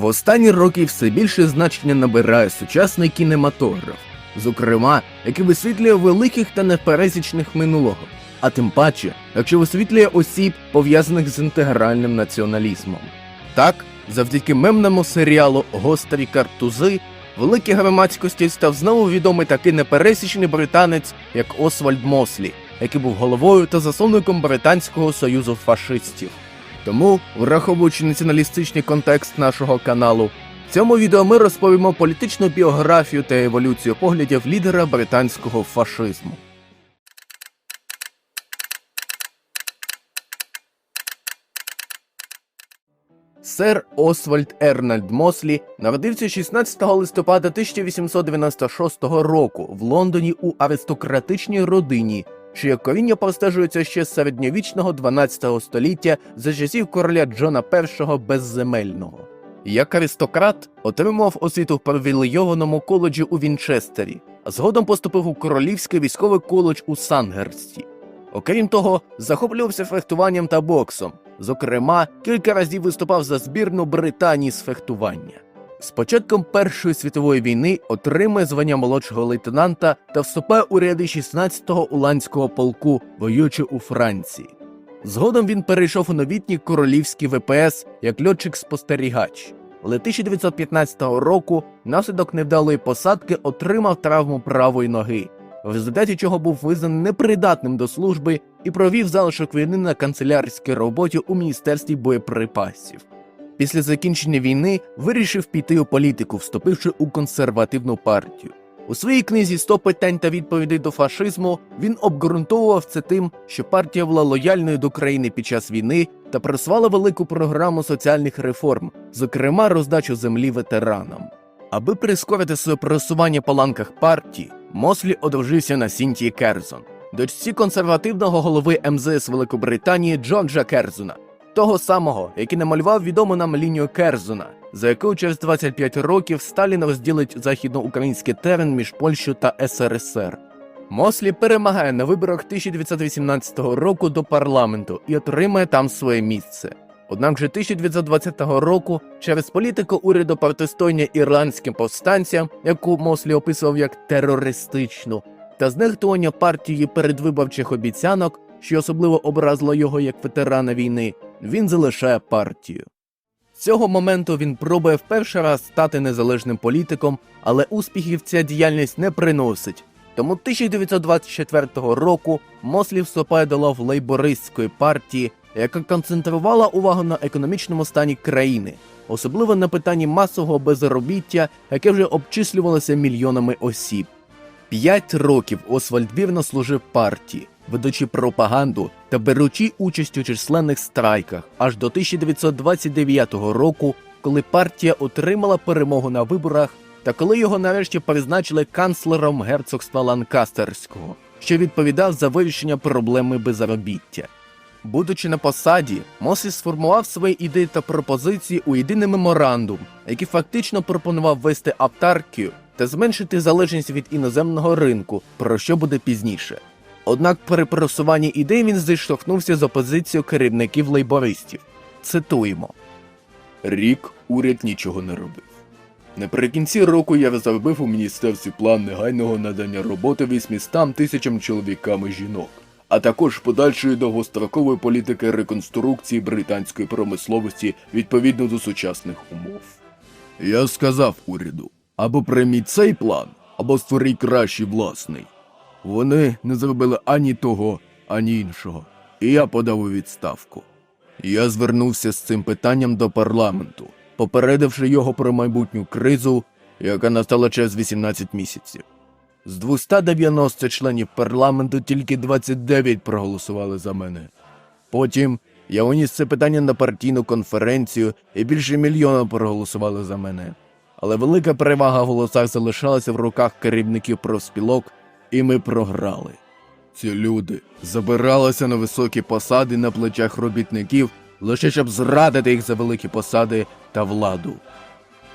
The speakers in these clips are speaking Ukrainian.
В останні роки все більше значення набирає сучасний кінематограф, зокрема, який висвітлює великих та непересічних минулого, а тим паче, якщо висвітлює осіб, пов'язаних з інтегральним націоналізмом. Так, завдяки мемному серіалу Гострі картузи великій громадськості став знову відомий такий непересічний британець, як Освальд Мослі, який був головою та засновником Британського союзу фашистів. Тому, враховуючи націоналістичний контекст нашого каналу, в цьому відео ми розповімо політичну біографію та еволюцію поглядів лідера британського фашизму. Сер Освальд Ернальд Мослі народився 16 листопада 1896 року в Лондоні у аристократичній родині, чиє коріння простежується ще середньовічного 12 століття за часів короля Джона І Безземельного. Як аристократ отримав освіту в привілейованому коледжі у Вінчестері, а згодом поступив у Королівський військовий коледж у Сангерсті. Окрім того, захоплювався фехтуванням та боксом. Зокрема, кілька разів виступав за збірну Британії з фехтування. З початком Першої світової війни отримує звання молодшого лейтенанта та вступає у ряди 16-го уланського полку, воюючи у Франції. Згодом він перейшов у новітній королівський ВПС як льотчик-спостерігач. Але 1915 року, внаслідок невдалої посадки, отримав травму правої ноги, в результаті чого був визнаний непридатним до служби і провів залишок війни на канцелярській роботі у міністерстві боєприпасів. Після закінчення війни вирішив піти у політику, вступивши у консервативну партію. У своїй книзі «100 питань та відповідей до фашизму він обґрунтовував це тим, що партія була лояльною до країни під час війни та просувала велику програму соціальних реформ, зокрема роздачу землі ветеранам. Аби прискорити своє просування по ланках партії, Мослі одружився на Сінтії Керзон, дочці консервативного голови МЗС Великобританії Джорджа Керзона, того самого, який намалював відому нам лінію Керзона, за якою через 25 років Сталін розділить західноукраїнський терен між Польщею та СРСР. Мослі перемагає на виборах 1918 року до парламенту і отримає там своє місце. Однак же 1920 року через політику уряду протистояння ірландським повстанцям, яку Мослі описував як терористичну, та знехтування партії передвиборчих обіцянок, що особливо образило його як ветерана війни, він залишає партію. З цього моменту він пробує в перший раз стати незалежним політиком, але успіхів ця діяльність не приносить. Тому 1924 року Мослі вступає до лав лейбористської партії, яка концентрувала увагу на економічному стані країни, особливо на питанні масового безробіття, яке вже обчислювалося мільйонами осіб. П'ять років Освальд вірно служив партії, ведучи пропаганду та беручи участь у численних страйках аж до 1929 року, коли партія отримала перемогу на виборах та коли його нарешті призначили канцлером герцогства Ланкастерського, що відповідав за вирішення проблеми безробіття. Будучи на посаді, Мослі сформував свої ідеї та пропозиції у єдиний меморандум, який фактично пропонував ввести автаркію та зменшити залежність від іноземного ринку, про що буде пізніше. Однак при просуванні ідей він зіштовхнувся з опозицією керівників лейбористів. Цитуємо: Рік уряд нічого не робив. Наприкінці року я розробив у міністерстві план негайного надання роботи 800 тисячам чоловікам і жінок, а також подальшої довгострокової політики реконструкції британської промисловості відповідно до сучасних умов. Я сказав уряду: або прийміть цей план, або створіть кращий власний. Вони не зробили ані того, ані іншого, і я подав у відставку. Я звернувся з цим питанням до парламенту, попередивши його про майбутню кризу, яка настала через 18 місяців. З 290 членів парламенту тільки 29 проголосували за мене. Потім я уніс це питання на партійну конференцію, і більше мільйона проголосували за мене. Але велика перевага в голосах залишалася в руках керівників профспілок, і ми програли. Ці люди забиралися на високі посади на плечах робітників, лише щоб зрадити їх за великі посади та владу.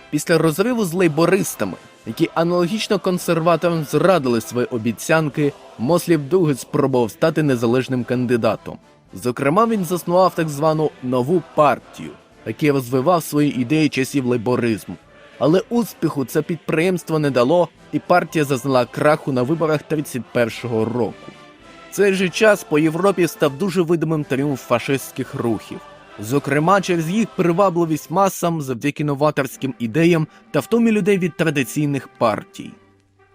Після розриву з лейбористами, які аналогічно консерваторам зрадили свої обіцянки, Мослі вдруге спробував стати незалежним кандидатом. Зокрема, він заснував так звану нову партію, який розвивав свої ідеї часів лейборизму. Але успіху це підприємство не дало, і партія зазнала краху на виборах 31-го року. Цей же час по Європі став дуже видимим тріумф фашистських рухів, зокрема через їх привабливість масам завдяки новаторським ідеям та втомі людей від традиційних партій.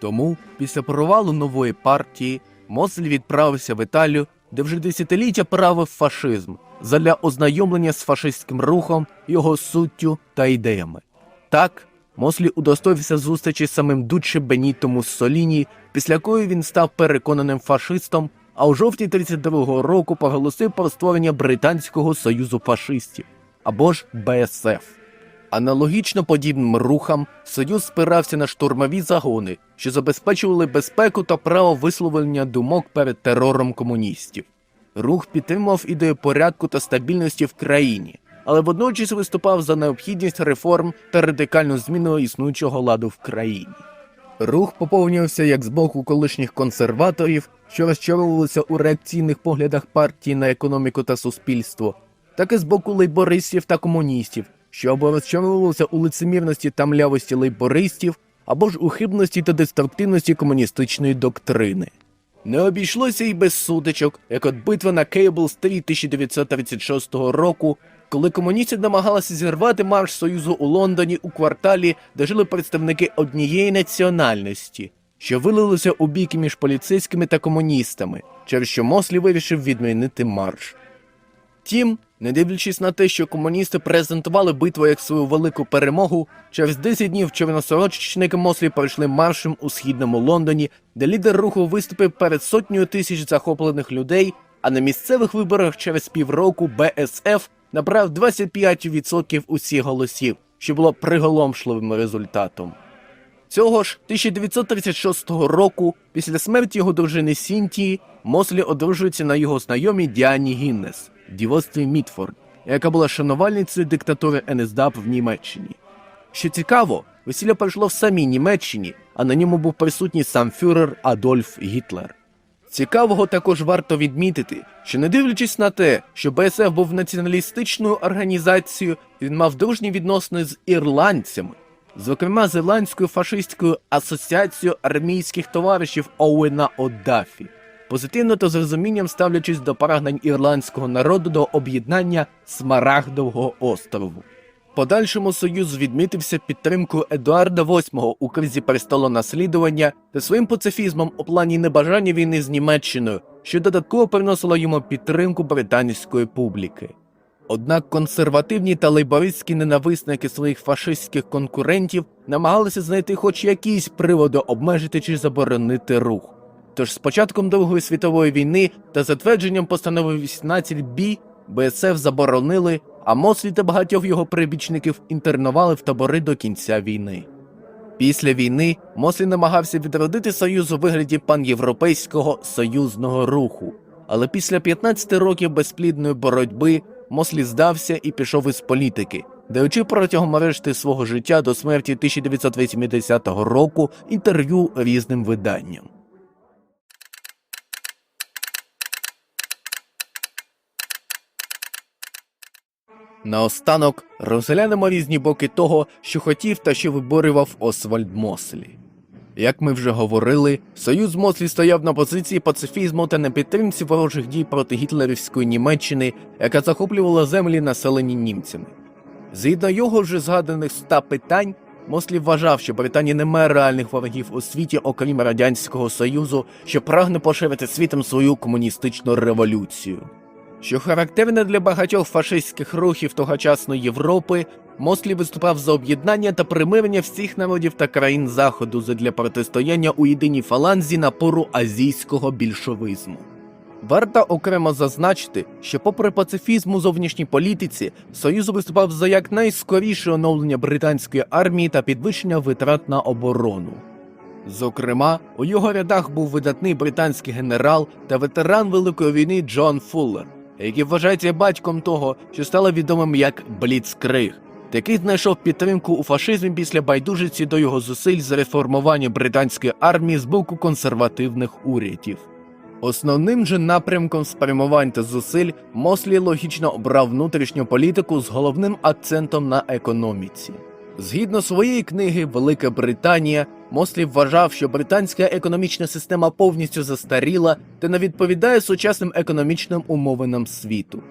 Тому, після провалу нової партії, Мосль відправився в Італію, де вже десятиліття правив фашизм, задля ознайомлення з фашистським рухом, його суттю та ідеями. Так, Мослі удостоївся зустрічі з самим Дучче Беніто Муссоліні, після якої він став переконаним фашистом, а у жовтні 32-го року проголосив про створення Британського союзу фашистів або ж БСФ. Аналогічно подібним рухам Союз спирався на штурмові загони, що забезпечували безпеку та право висловлення думок перед терором комуністів. Рух підтримував ідею порядку та стабільності в країні, але водночас виступав за необхідність реформ та радикальну зміну існуючого ладу в країні. Рух поповнювався як з боку колишніх консерваторів, що розчаровувалися у реакційних поглядах партії на економіку та суспільство, так і з боку лейбористів та комуністів, що або розчаровувалися у лицемірності та млявості лейбористів, або ж у хибності та деструктивності комуністичної доктрини. Не обійшлося й без сутичок, як от битва на Кейбл-стріт 1936 року, коли комуністи намагалися зірвати марш Союзу у Лондоні у кварталі, де жили представники однієї національності, що вилилося у бійки між поліцейськими та комуністами, через що Мослі вирішив відмінити марш. Втім, не дивлячись на те, що комуністи презентували битву як свою велику перемогу, через 10 днів чорносорочники Мослі пройшли маршем у східному Лондоні, де лідер руху виступив перед сотнею тисяч захоплених людей, а на місцевих виборах через півроку БСФ набрав 25% усіх голосів, що було приголомшливим результатом. Цього ж 1936 року, після смерті його дружини Сінтії, Мослі одружується на його знайомій Діані Гіннес, дівостві Мітфорд, яка була шанувальницею диктатури НСДАП в Німеччині. Що цікаво, весілля пройшло в самій Німеччині, а на ньому був присутній сам фюрер Адольф Гітлер. Цікавого також варто відмітити, що не дивлячись на те, що БСФ був націоналістичною організацією, він мав дружні відносини з ірландцями, зокрема з ірландською фашистською асоціацією армійських товаришів Оуена Оддафі, позитивно та з розумінням ставлячись до прагнень ірландського народу до об'єднання Смарагдового острову. Подальшому союз відмітився підтримкою Едуарда VIII у кризі престолонаслідування та своїм пацифізмом у плані небажання війни з Німеччиною, що додатково приносило йому підтримку британської публіки. Однак консервативні та лейбористські ненависники своїх фашистських конкурентів намагалися знайти хоч якісь приводи обмежити чи заборонити рух. Тож з початком Другої світової війни та затвердженням постанови 18 б БСФ заборонили, а Мослі та багатьох його прибічників інтернували в табори до кінця війни. Після війни Мослі намагався відродити союз у вигляді панєвропейського союзного руху, але після 15 років безплідної боротьби Мослі здався і пішов із політики, даючи протягом решти свого життя до смерті 1980 року інтерв'ю різним виданням. Наостанок розглянемо різні боки того, що хотів та що виборював Освальд Мослі. Як ми вже говорили, союз Мослі стояв на позиції пацифізму та на підтримці ворожих дій проти гітлерівської Німеччини, яка захоплювала землі, населені німцями. Згідно його вже згаданих ста питань, Мослі вважав, що Британія не має реальних ворогів у світі, окрім Радянського Союзу, що прагне поширити світом свою комуністичну революцію. Що характерне для багатьох фашистських рухів тогочасної Європи, Мослі виступав за об'єднання та примирення всіх народів та країн Заходу задля протистояння у єдиній фаланзі напору азійського більшовизму. Варто окремо зазначити, що, попри пацифізм у зовнішній політиці, Союз виступав за якнайскоріше оновлення британської армії та підвищення витрат на оборону. Зокрема, у його рядах був видатний британський генерал та ветеран Великої війни Джон Фуллер, який вважається батьком того, що стало відомим як Бліцкриг, який знайшов підтримку у фашизмі після байдужості до його зусиль за реформування британської армії з боку консервативних урядів. Основним же напрямком спрямувань та зусиль Мослі логічно обрав внутрішню політику з головним акцентом на економіці. Згідно своєї книги Велика Британія, Мослі вважав, що британська економічна система повністю застаріла та не відповідає сучасним економічним умовинам світу.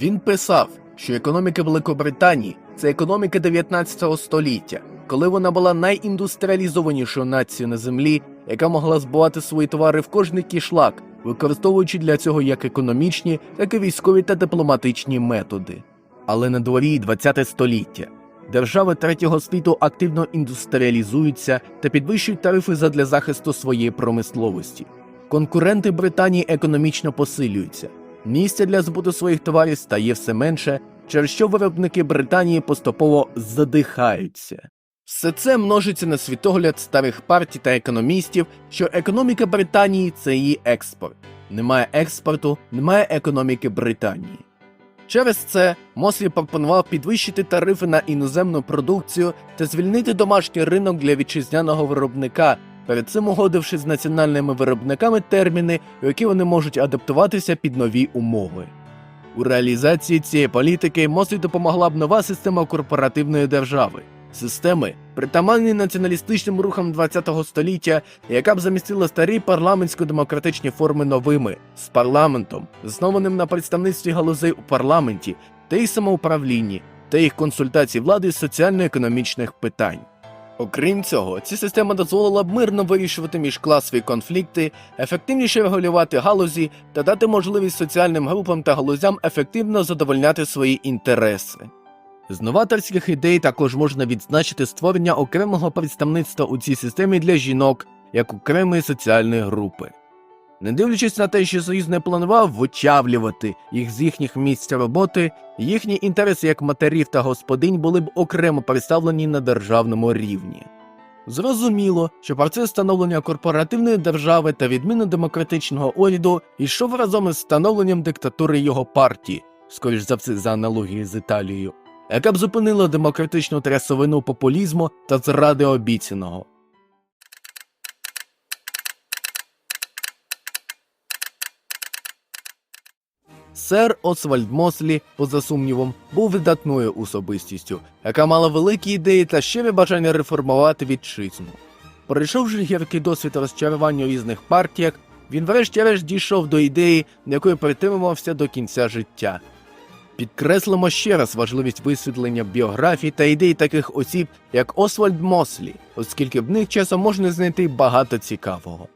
Він писав, що економіка Великобританії це економіка 19 століття, коли вона була найіндустріалізованішою нацією на землі, яка могла збувати свої товари в кожний кішлак, використовуючи для цього як економічні, так і військові та дипломатичні методи. Але на дворі 20 століття. Держави третього світу активно індустріалізуються та підвищують тарифи задля захисту своєї промисловості. Конкуренти Британії економічно посилюються. Місця для збуту своїх товарів стає все менше, через що виробники Британії поступово задихаються. Все це множиться на світогляд старих партій та економістів, що економіка Британії це її експорт. Немає експорту, немає економіки Британії. Через це Мослі пропонував підвищити тарифи на іноземну продукцію та звільнити домашній ринок для вітчизняного виробника, перед цим угодивши з національними виробниками терміни, які вони можуть адаптуватися під нові умови. У реалізації цієї політики Мослі допомогла б нова система корпоративної держави, системи, притаманні націоналістичним рухам ХХ століття, яка б замістила старі парламентсько-демократичні форми новими з парламентом, заснованим на представництві галузей у парламенті та їх самоуправлінні та їх консультацій влади з соціально-економічних питань. Окрім цього, ця система дозволила б мирно вирішувати міжкласові конфлікти, ефективніше регулювати галузі та дати можливість соціальним групам та галузям ефективно задовольняти свої інтереси. З новаторських ідей також можна відзначити створення окремого представництва у цій системі для жінок як окремої соціальної групи. Не дивлячись на те, що Союз не планував вичавлювати їх з їхніх місць роботи, їхні інтереси як матерів та господинь були б окремо представлені на державному рівні. Зрозуміло, що процес становлення корпоративної держави та відміни демократичного уряду йшов разом із встановленням диктатури його партії, скоріш за все за аналогією з Італією, яка б зупинила демократичну трясовину популізму та зради обіцяного. Сер Освальд Мослі, поза сумнівом, був видатною особистістю, яка мала великі ідеї та щире бажання реформувати вітчизну. Пройшовши гіркий досвід розчарування у різних партіях, він врешті-решт дійшов до ідеї, якої притримувався до кінця життя. Підкреслимо ще раз важливість висвітлення біографій та ідей таких осіб, як Освальд Мослі, оскільки в них часом можна знайти багато цікавого.